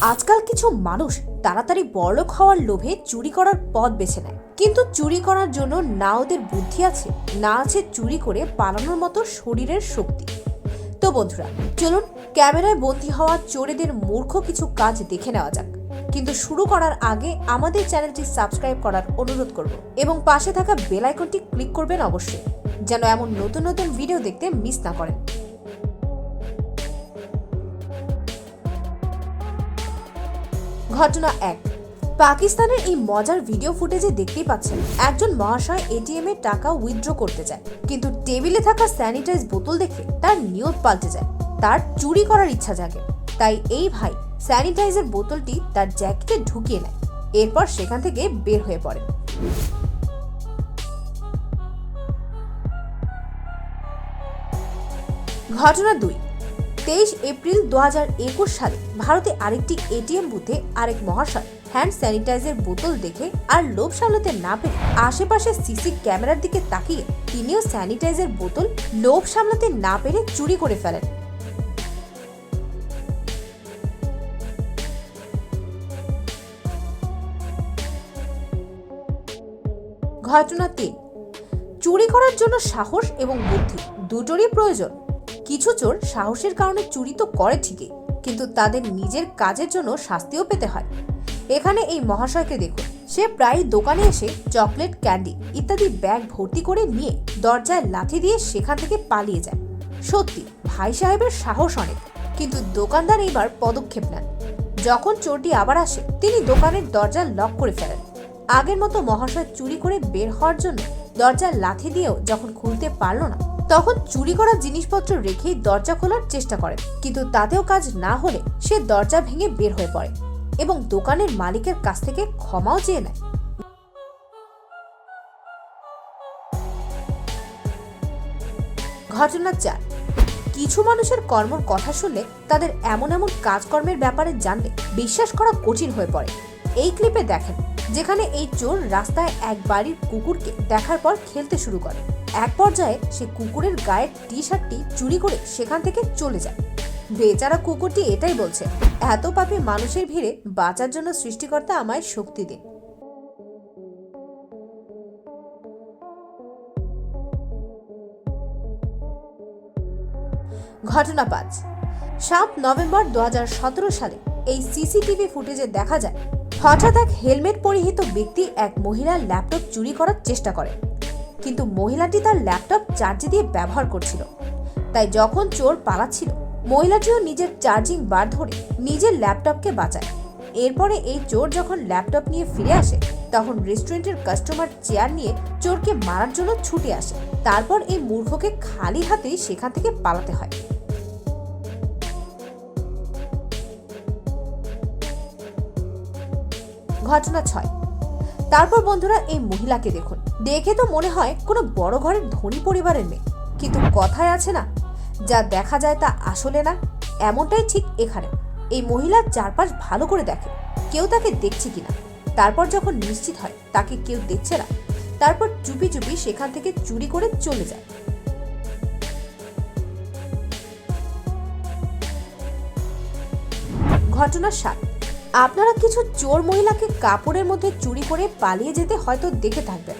আজকাল কিছু মানুষ তাড়াতাড়ি বড়লোক হওয়ার লোভে চুরি করার পথ বেছে নেয়। কিন্তু চুরি করার জন্য না ওদের বুদ্ধি আছে, না আছে চুরি করে পালানোর মতো শরীরের শক্তি। তো বন্ধুরা, চলুন ক্যামেরায় বন্দী হওয়া চোরেদের মূর্খ কিছু কাজ দেখে নেওয়া যাক। কিন্তু শুরু করার আগে আমাদের চ্যানেলটি সাবস্ক্রাইব করার অনুরোধ করব এবং পাশে থাকা বেল আইকনটি ক্লিক করবেন অবশ্যই। যেন এমন নতুন নতুন ভিডিও দেখতে মিস না করেন। ঘটনা এক, পাকিস্তানের এই মজার ভিডিও ফুটেজে দেখতেই পাচ্ছেন, একজন মহাশয় এটিএম এ টাকা উইথড্র করতে যায় কিন্তু টেবিলে থাকা স্যানিটাইজ বোতল দেখে তার নিয়ত পাল্টে যায়, তার চুরি করার ইচ্ছা জাগে। তাই এই ভাই স্যানিটাইজার বোতলটি তার জ্যাকেটে ঢুকিয়ে নেয়, এরপর সেখান থেকে বের হয়ে পড়ে। ঘটনা দুই। তেইশ এপ্রিল দু একুশ সালে ভারতে আরেকটি এটিএম বুথে আরেক মহাশয় হ্যান্ড স্যানিটাইজার বোতল দেখে আর লোভ সামলাতে না পেরে আশেপাশে সিসি ক্যামেরার দিকে তাকিয়ে তিনিও স্যানিটাইজার বোতল লোভ সামলাতে না পেরে চুরি করে ফেলেন। ঘটনা তিন। চুরি করার জন্য সাহস এবং বুদ্ধি দুটোরই প্রয়োজন। কিছু চোর সাহসের কারণে চুরি তো করে ঠিকই, কিন্তু তাদের নিজের কাজের জন্য শাস্তিও পেতে হয়। এখানে এই মহাশয়কে দেখুন, সে প্রায় দোকানে এসে চকলেট, ক্যান্ডি ইত্যাদি ব্যাগ ভর্তি করে নিয়ে দরজায় লাথি দিয়ে সেখান থেকে পালিয়ে যায়। সত্যি, ভাই সাহেবের সাহস অনেক, কিন্তু দোকানদার এবার পদক্ষেপ নেন। যখন চোরটি আবার আসে, তিনি দোকানের দরজা লক করে ফেলেন। আগের মতো মহাশয় চুরি করে বের হওয়ার জন্য দরজা লাথি দিয়েও যখন খুলতে পারল না তখন চুরি করা জিনিসপত্র রেখেই দরজা খোলার চেষ্টা করে। কিন্তু তাতেও কাজ না হলে সে দরজা ভেঙে বের হয়ে পড়ে এবং দোকানের মালিকের কাছ থেকে ক্ষমাও চেয়ে নেয়। ঘটনা চার। কিছু মানুষের কর্মর কথা শুনলে তাদের এমন এমন কাজকর্মের ব্যাপারে জানলে বিশ্বাস করা কঠিন হয়ে পড়ে। এই ক্লিপে দেখেন, যেখানে এই চোর রাস্তায় এক বাড়ির কুকুরকে দেখার পর খেলতে শুরু করে। এক পর্যায়ে সে কুকুরের গায়ের টি শার্টটি চুরি করে সেখান থেকে চলে যায়। বেচারা কুকুরটি এটাই বলছে, এত পাপী মানুষের ভিড়ে বাঁচার জন্য সৃষ্টিকর্তা আমায় শক্তি দিন। ঘটনা পাঁচ সাত নভেম্বর দু হাজার সতেরো সালে এই সিসিটিভি ফুটেজে দেখা যায়, হঠাৎ এক হেলমেট পরিহিত ব্যক্তি এক মহিলার ল্যাপটপ চুরি করার চেষ্টা করে। কিন্তু মহিলাটি তার ল্যাপটপ চার্জে দিয়ে ব্যবহার করছিল। তাই যখন চোর পালাচ্ছিল, মহিলাটিও নিজের চার্জিং বার ধরে নিজের ল্যাপটপকে বাঁচায়। এরপরে এই চোর যখন ল্যাপটপ নিয়ে ফিরে আসে, তখন রেস্টুরেন্টের কাস্টমার চেয়ার নিয়ে চোরকে মারার জন্য ছুটে আসে। তারপর এই মূর্খকে খালি হাতেই সেখান থেকে পালাতে হয়। ঘটনা ছয়। তারপর বন্ধুরা এই মহিলাকে দেখুন। দেখে তো মনে হয় কোনো বড় ঘরের ধনী পরিবারের মেয়ে। কিন্তু কথায় আছে না, যা দেখা যায় তা আসলে না, এমনটাই ঠিক এখানে। এই মহিলার চারপাশ ভালো করে দেখে, কেউ তাকে দেখছে কিনা। তারপর যখন নিশ্চিত হয়, তাকে কেউ দেখছে না, তারপর চুপি চুপি সেখান থেকে চুরি করে চলে যায়। ঘটনা সাত আপনারা কিছু চোর মহিলাকে কাপড়ের মধ্যে চুরি করে পালিয়ে যেতে হয়তো দেখে থাকবেন।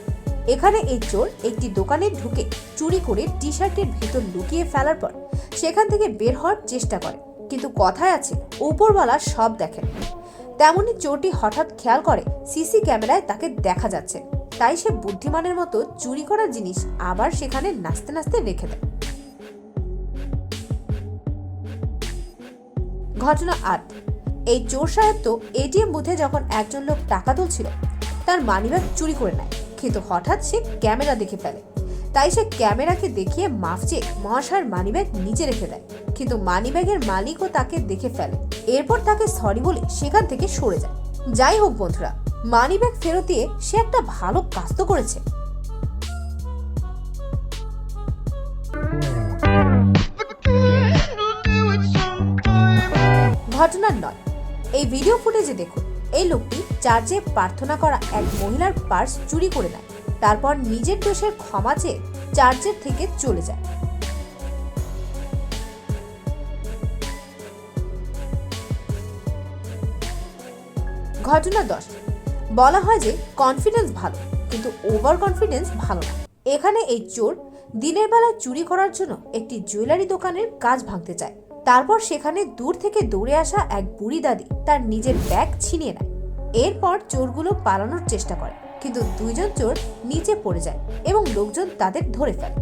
এখানে এই চোর একটি দোকানে ঢুকে চুরি করে টি শার্টের ভেতর লুকিয়ে ফেলার পর সেখান থেকে বের হওয়ার চেষ্টা করে। কিন্তু কথায় আছে, উপরওয়ালা সব দেখেন। তেমনি চোরটি হঠাৎ খেয়াল করে, সিসি ক্যামেরায় তাকে দেখা যাচ্ছে। তাই সে বুদ্ধিমানের মতো চুরি করা জিনিস আবার সেখানে নাচতে নাচতে রেখে দেয়। ঘটনা আট। এই চোর সাহেব তো এটিএম বুথে যখন একজন লোক টাকা তুলছিল, তার মানিব্যাগ চুরি করে নেয়। কিন্তু হঠাৎ সে ক্যামেরা দেখে ফেলে। তাই সে ক্যামেরাকে দেখিয়ে মাফ চেয়ে মহাশয়ের মানিব্যাগ নিচে রেখে দেয়। কিন্তু মানিব্যাগের মালিকও তাকে দেখে ফেলে। এরপর তাকে সরি বলে সেখান থেকে সরে যায়। যাই হোক বন্ধুরা, মানিব্যাগ ফেরত দিয়ে সে একটা ভালো কাজ তো করেছে। ঘটনা নয় এই ভিডিও ফুটেজে দেখুন, এই লোকটি চার্চে প্রার্থনা করা এক মহিলার পার্স চুরি করে নেয়, তারপর নিজের দোষের ক্ষমা চেয়ে চার্চের থেকে চলে যায়। ঘটনা দশ, বলা হয় যে কনফিডেন্স ভালো, কিন্তু ওভার কনফিডেন্স ভালো না। এখানে এই চোর দিনের বেলা চুরি করার জন্য একটি জুয়েলারি দোকানের কাজ ভাঙতে চায়। তারপর সেখানে দূর থেকে দৌড়ে আসা এক বুড়ি দাদি তার নিজের ব্যাগ ছিনিয়ে নেয়। এরপর চোরগুলো পালানোর চেষ্টা করে, কিন্তু দুইজন চোর নিচে পড়ে যায় এবং লোকজন তাদের ধরে ফেলে।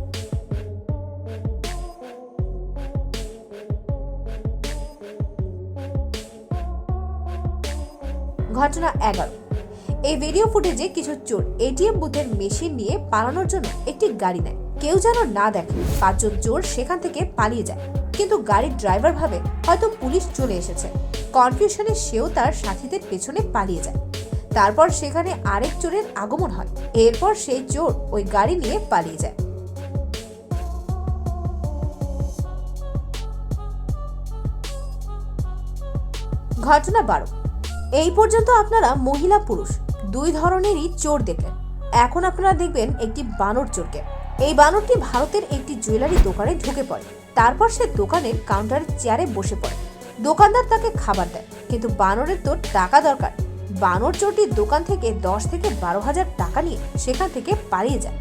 ঘটনা এগারো। এই ভিডিও ফুটেজে কিছু চোর এটিএম বুথের মেশিন নিয়ে পালানোর জন্য একটি গাড়ি নেয়। কেউ যেন না দেখে পাঁচজন চোর সেখান থেকে পালিয়ে যায়। কিন্তু গাড়ির ড্রাইভার ভাবে হয়তো পুলিশ চলে এসেছে। কনফিউশনে সেও তার সাথীদের পেছনে পালিয়ে যায়। তারপর সেখানে আরেক চোরের আগমন হয়। এরপর সেই চোর ওই গাড়ি নিয়ে পালিয়ে যায়। ঘটনা বারো। এই পর্যন্ত আপনারা মহিলা পুরুষ, দুই ধরনেরই চোর দেখলেন। এখন আপনারা দেখবেন একটি বানর চোরকে। এই বানরটি ভারতের একটি জুয়েলারি দোকানে ঢুকে পড়ে। তারপর সে দোকানের কাউন্টারের চেয়ারে বসে পড়ে। দোকানদার তাকে খাবার দেয়, কিন্তু বানরের তো টাকা দরকার। বানর চোরটি দোকান থেকে দশ থেকে বারো হাজার টাকা নিয়ে সেখান থেকে পালিয়ে যায়।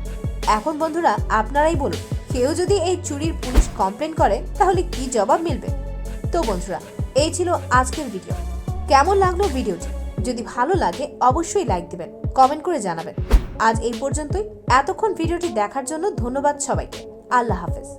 এখন বন্ধুরা, আপনারাই বলুন, কেউ যদি এই চুরির পুলিশ কমপ্লেন করে, তাহলে কি জবাব মিলবে? তো বন্ধুরা, এই ছিল আজকের ভিডিও কেমন লাগল ভিডিওটি যদি ভালো লাগে, অবশ্যই লাইক দিবেন কমেন্ট করে জানাবেন। আজ এই পর্যন্তই। এতক্ষণ ভিডিওটি দেখার জন্য ধন্যবাদ সবাইকে। আল্লাহ হাফেজ।